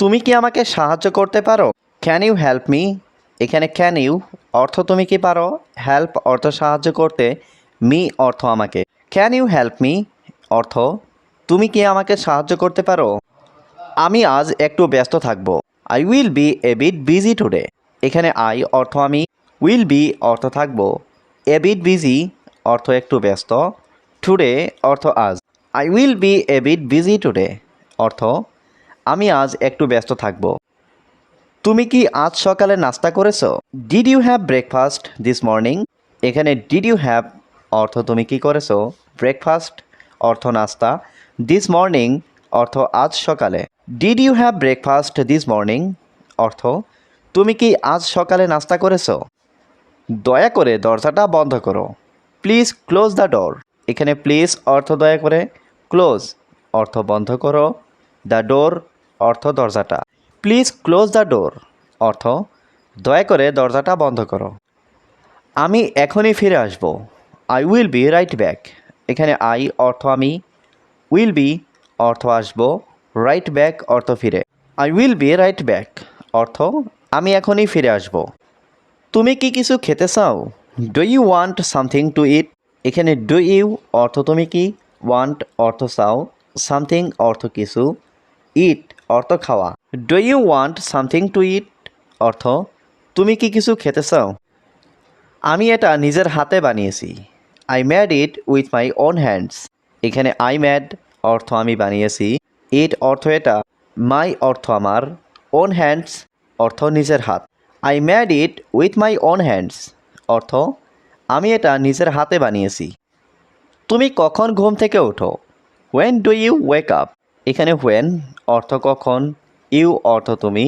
তুমি কি আমাকে সাহায্য করতে পারো? ক্যান ইউ হেল্প মি এখানে ক্যান ইউ অর্থ তুমি কি পারো? হেল্প অর্থ সাহায্য করতে মি অর্থ আমাকে। ক্যান ইউ হেল্প মি অর্থ, তুমি কি আমাকে সাহায্য করতে পারো? আমি আজ একটু ব্যস্ত থাকব। I will be a bit busy today এখানে আই অর্থ আমি উইল বি অর্থ থাকব। এ বিট বিজি অর্থ একটু ব্যস্ত। টুডে অর্থ আজ। I will be a bit busy today অর্থ আমি আজ একটু ব্যস্ত থাকব। তুমি কি আজ সকালে নাস্তা করেছ? Did you have breakfast this morning এখানে ডিড ইউ হ্যাভ অর্থ তুমি কি করেছ? ব্রেকফাস্ট অর্থ নাস্তা। দিস মর্নিং অর্থ আজ সকালে। Did you have breakfast this morning অর্থ, তুমি কি আজ সকালে নাস্তা করেছ? দয়া করে দরজাটা বন্ধ করো। প্লিজ ক্লোজ দ্য ডোর এখানে প্লিজ অর্থ দয়া করে। ক্লোজ অর্থ বন্ধ করো। দ্য ডোর অর্থ দরজাটা। প্লিজ ক্লোজ দ্য ডোর অর্থ, দয়া করে দরজাটা বন্ধ করো। আমি এখনই ফিরে আসব। I will be right back এখানে আই অর্থ আমি। উইল বি অর্থ আসব। রাইট ব্যাক অর্থ ফিরে। I will be right back অর্থ, আমি এখনই ফিরে আসব। তুমি কি কিছু খেতে চাও? Do you want something to eat এখানে ডু ইউ অর্থ তুমি কি? ওয়ান্ট অর্থ চাও। সামথিং অর্থ কিছু। ইট অর্থ খাওয়া। Do you want something to eat অর্থ, তুমি কি কিছু খেতে চাও? আমি এটা নিজের হাতে বানিয়েছি। I made it with my own hands এখানে আই ম্যাড অর্থ আমি বানিয়েছি। ইট অর্থ এটা মাই অর্থ আমার ওন হ্যান্ডস অর্থ নিজের হাত। I made it with my own hands অর্থ, আমি এটা নিজের হাতে বানিয়েছি। তুমি কখন ঘুম থেকে ওঠো? When do you wake up এখানে হোয়েন অর্থ কখন ইউ অর্থ তুমি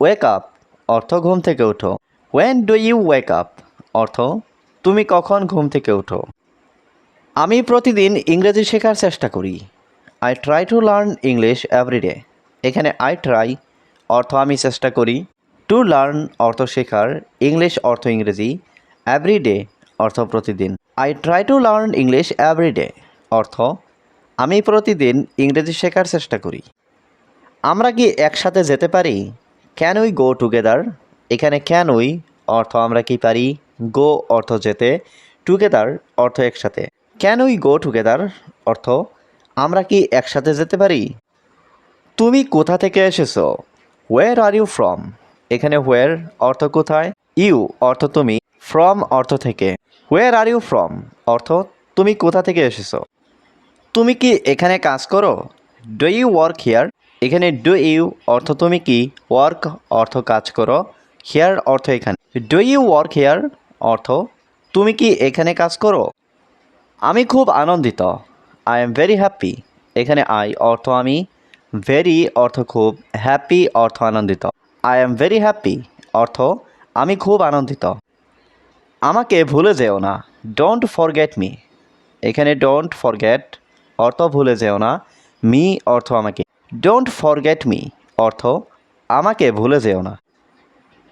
ওয়েক আপ অর্থ ঘুম থেকে ওঠো when do you wake up অর্থ তুমি কখন ঘুম থেকে ওঠো আমি প্রতিদিন ইংরেজি শেখার চেষ্টা করি। I try to learn English every day এখানে আই ট্রাই অর্থ আমি চেষ্টা করি। টু লার্ন অর্থ শেখার ইংলিশ অর্থ ইংরেজি এভরিডে অর্থ প্রতিদিন। I try to learn English every day অর্থ আমি প্রতিদিন ইংরেজি শেখার চেষ্টা করি। আমরা কি একসাথে যেতে পারি? ক্যান উই গো টুগেদার এখানে ক্যান উই অর্থ আমরা কি পারি? গো অর্থ যেতে টুগেদার অর্থ একসাথে। ক্যান উই গো টুগেদার অর্থ আমরা কি একসাথে যেতে পারি? তুমি কোথা থেকে এসেছ? হোয়ার আর ইউ ফ্রম এখানে হোয়ার অর্থ কোথায়? ইউ অর্থ তুমি ফ্রম অর্থ থেকে। হোয়ার আর ইউ ফ্রম অর্থ তুমি কোথা থেকে এসেছ? তুমি কি এখানে কাজ করো? ডু ইউ ওয়ার্ক হিয়ার এখানে ডু ইউ অর্থ তুমি কি? ওয়ার্ক অর্থ কাজ করো। হিয়ার অর্থ এখানে। ডু ইউ ওয়ার্ক হিয়ার অর্থ, তুমি কি এখানে কাজ করো? আমি খুব আনন্দিত। আই এম ভেরি হ্যাপি এখানে আই অর্থ আমি। ভেরি অর্থ খুব। হ্যাপি অর্থ আনন্দিত। আই এম ভেরি হ্যাপি অর্থ, আমি খুব আনন্দিত। আমাকে ভুলে যেও না। ডোন্ট ফরগেট মি এখানে ডোন্ট ফরগেট অর্থ ভুলে যেও না। মি অর্থ আমাকে। ডোন্ট ফরগেট মি অর্থ আমাকে ভুলে যেও না।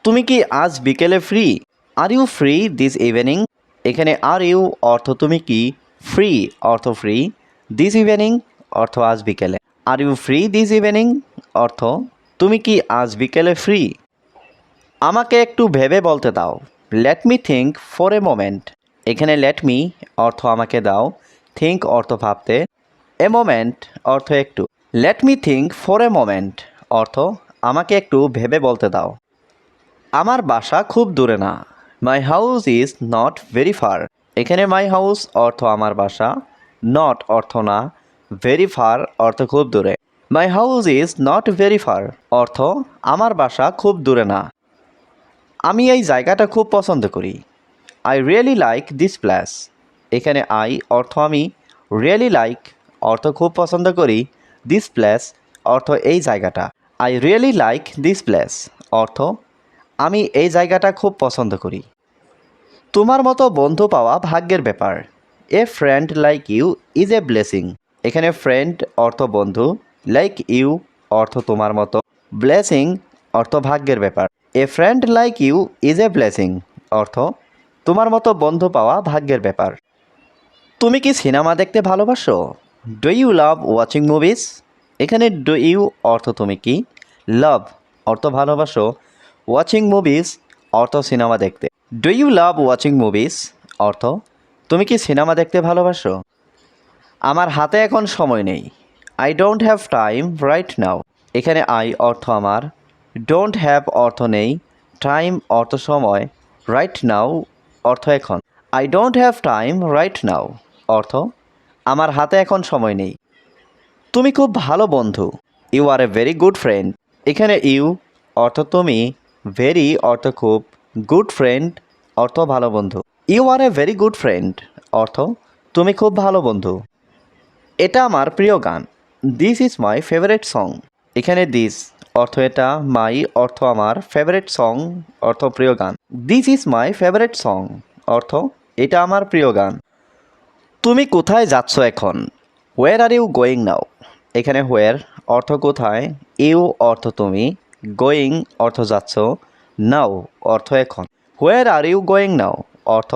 তুমি কি আজ বিকেলে free are you free this evening এখানে আর ইউ অর্থ তুমি কি? ফ্রি অর্থ ফ্রি দিস ইভিনিং অর্থ আজ বিকেলে। Are you free this evening অর্থ তুমি কি আজ বিকেলে ফ্রি আমাকে একটু ভেবে বলতে দাও। Let me think for a moment এখানে লেট মি অর্থ আমাকে দাও। থিঙ্ক অর্থ ভাবতে। এ মোমেন্ট অর্থ একটু। Let me think for a moment অর্থ, আমাকে একটু ভেবে বলতে দাও। আমার বাসা খুব দূরে না। My house is not very far এখানে মাই হাউস অর্থ আমার বাসা। নট অর্থ না। ভেরি ফার অর্থ খুব দূরে। My house is not very far অর্থ, আমার বাসা খুব দূরে না। আমি এই জায়গাটা খুব পছন্দ করি। I really like this place এখানে আই অর্থ আমি রিয়েলি লাইক অর্থ খুব পছন্দ করি দিস প্লেস অর্থ এই জায়গাটা। I really like this place অর্থ আমি এই জায়গাটা খুব পছন্দ করি। তোমার মতো বন্ধু পাওয়া ভাগ্যের ব্যাপার। A friend like you is a blessing এখানে ফ্রেন্ড অর্থ বন্ধু লাইক ইউ অর্থ তোমার মতো। ব্লেসিং অর্থ ভাগ্যের ব্যাপার। A friend like you is a blessing অর্থ তোমার মতো বন্ধু পাওয়া ভাগ্যের ব্যাপার। তুমি কি সিনেমা দেখতে ভালোবাসো? Do you love watching movies এখানে ডু ইউ অর্থ তুমি কি? লাভ অর্থ ভালোবাসো। ওয়াচিং মুভিস অর্থ সিনেমা দেখতে। Do you love watching movies অর্থ, তুমি কি সিনেমা দেখতে ভালোবাসো? আমার হাতে এখন সময় নেই। I don't have time right now এখানে আই অর্থ আমার। ডোন্ট হ্যাভ অর্থ নেই। টাইম অর্থ সময়। রাইট নাও অর্থ এখন। I don't have time right now অর্থ আমার হাতে এখন সময় নেই। তুমি খুব ভালো বন্ধু। You are a very good friend এখানে ইউ অর্থ তুমি ভেরি অর্থ খুব গুড ফ্রেন্ড অর্থ ভালো বন্ধু। You are a very good friend অর্থ, তুমি খুব ভালো বন্ধু। এটা আমার প্রিয় গান। This is my favourite song এখানে দিস অর্থ এটা মাই অর্থ আমার ফেভারেট সং অর্থ প্রিয় গান। This is my favourite song অর্থ, এটা আমার প্রিয় গান। তুমি কোথায় যাচ্ছ এখন? Where are you going now এখানে হোয়ার অর্থ কোথায়? ইউ অর্থ তুমি। গোয়িং অর্থ যাচ্ছ। নাও অর্থ এখন। Where are you going now অর্থ,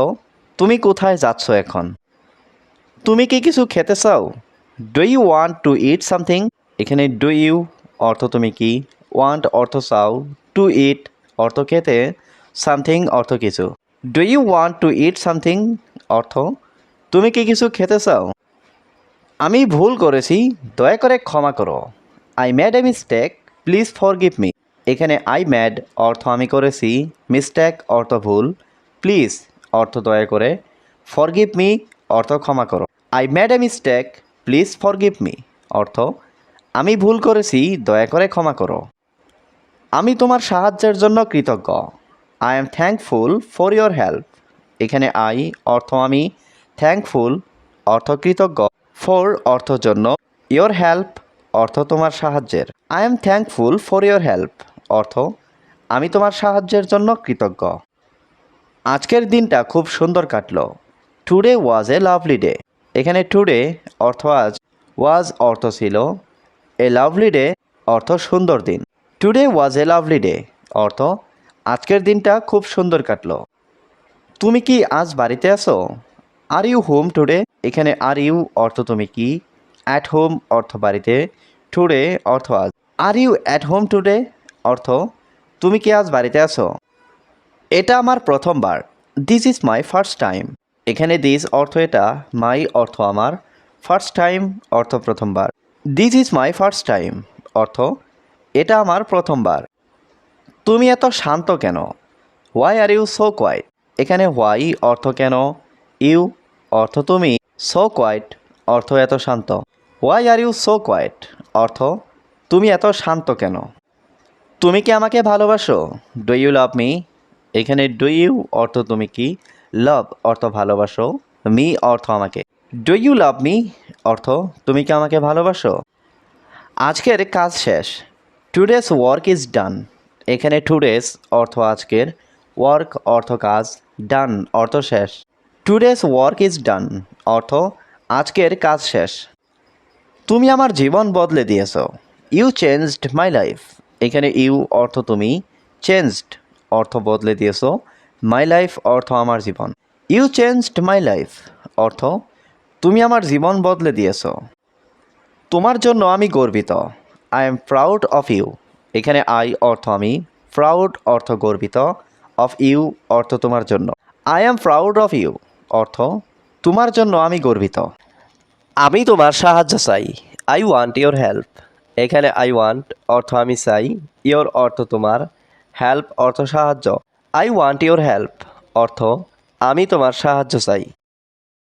তুমি কোথায় যাচ্ছ এখন? তুমি কি কিছু খেতে চাও? Do you want to eat something এখানে ডু ইউ অর্থ তুমি কি? ওয়ান্ট অর্থ চাও। টু ইট অর্থ খেতে। সামথিং অর্থ কিছু। Do you want to eat something অর্থ তুমি কি কিছু খেতে চাও? আমি ভুল করেছি, দয়া করে ক্ষমা করো। I made a mistake please forgive me এখানে আই ম্যাড অর্থ আমি করেছি মিস্টেক অর্থ ভুল। প্লিজ অর্থ দয়া করে। ফর গিভ মি অর্থ ক্ষমা করো। I made a mistake please forgive me অর্থ, আমি ভুল করেছি, দয়া করে ক্ষমা করো। আমি তোমার সাহায্যের জন্য কৃতজ্ঞ। I am thankful for your help এখানে আই অর্থ আমি। থ্যাঙ্কফুল অর্থ কৃতজ্ঞ ফর অর্থ জন্য। ইয়োর হেল্প অর্থ তোমার সাহায্যের। I am thankful for your help অর্থ আমি তোমার সাহায্যের জন্য কৃতজ্ঞ। আজকের দিনটা খুব সুন্দর কাটলো। Today was a lovely day এখানে টুডে অর্থ আজ ওয়াজ অর্থ ছিল এ লাভলি ডে অর্থ সুন্দর দিন। Today was a lovely day অর্থ আজকের দিনটা খুব সুন্দর কাটল। তুমি কি আজ বাড়িতে আছো? আর ইউ হোম টুডে এখানে আর ইউ অর্থ তুমি কি? অ্যাট হোম অর্থ বাড়িতে। টুডে অর্থ আজ। Are you at home today অর্থ, তুমি কি আজ বাড়িতে আছো? এটা আমার প্রথমবার। This is my first time এখানে দিস অর্থ এটা মাই অর্থ আমার। ফার্স্ট টাইম অর্থ প্রথমবার। This is my first time অর্থ, এটা আমার প্রথমবার। তুমি এত শান্ত কেন? Why are you so quiet এখানে হোয়াই অর্থ কেন? ইউ অর্থ তুমি? সো কোয়াইট অর্থ এত শান্ত। Why are you so quiet অর্থ, তুমি এত শান্ত কেন? তুমি কি আমাকে ভালোবাসো? ডু ইউ লাভ মি এখানে ডু ইউ অর্থ তুমি কি? লাভ অর্থ ভালোবাসো। মি অর্থ আমাকে। ডু ইউ লাভ মি অর্থ, তুমি কি আমাকে ভালোবাসো? আজকের কাজ শেষ। টুডেস ওয়ার্ক ইজ ডান এখানে টুডেস অর্থ আজকের। ওয়ার্ক অর্থ কাজ। ডান অর্থ শেষ। টুডেস ওয়ার্ক ইজ ডান অর্থ, আজকের কাজ শেষ। তুমি আমার জীবন বদলে দিয়েছ। ইউ চেঞ্জড মাই লাইফ এখানে ইউ অর্থ তুমি চেঞ্জড অর্থ বদলে দিয়েছ। মাই লাইফ অর্থ আমার জীবন। ইউ চেঞ্জড মাই লাইফ অর্থ, তুমি আমার জীবন বদলে দিয়েছ। তোমার জন্য আমি গর্বিত। I am proud of you এখানে আই অর্থ আমি প্রাউড অর্থ গর্বিত। অফ ইউ অর্থ তোমার জন্য। I am proud of you অর্থ, তোমার জন্য আমি গর্বিত। আমি তোমার সাহায্য চাই। আই ওয়ান্ট ইয়োর হেল্প এখানে আই ওয়ান্ট অর্থ আমি চাই। ইয়োর অর্থ তোমার। হেল্প অর্থ সাহায্য। আই ওয়ান্ট ইয়োর হেল্প অর্থ, আমি তোমার সাহায্য চাই।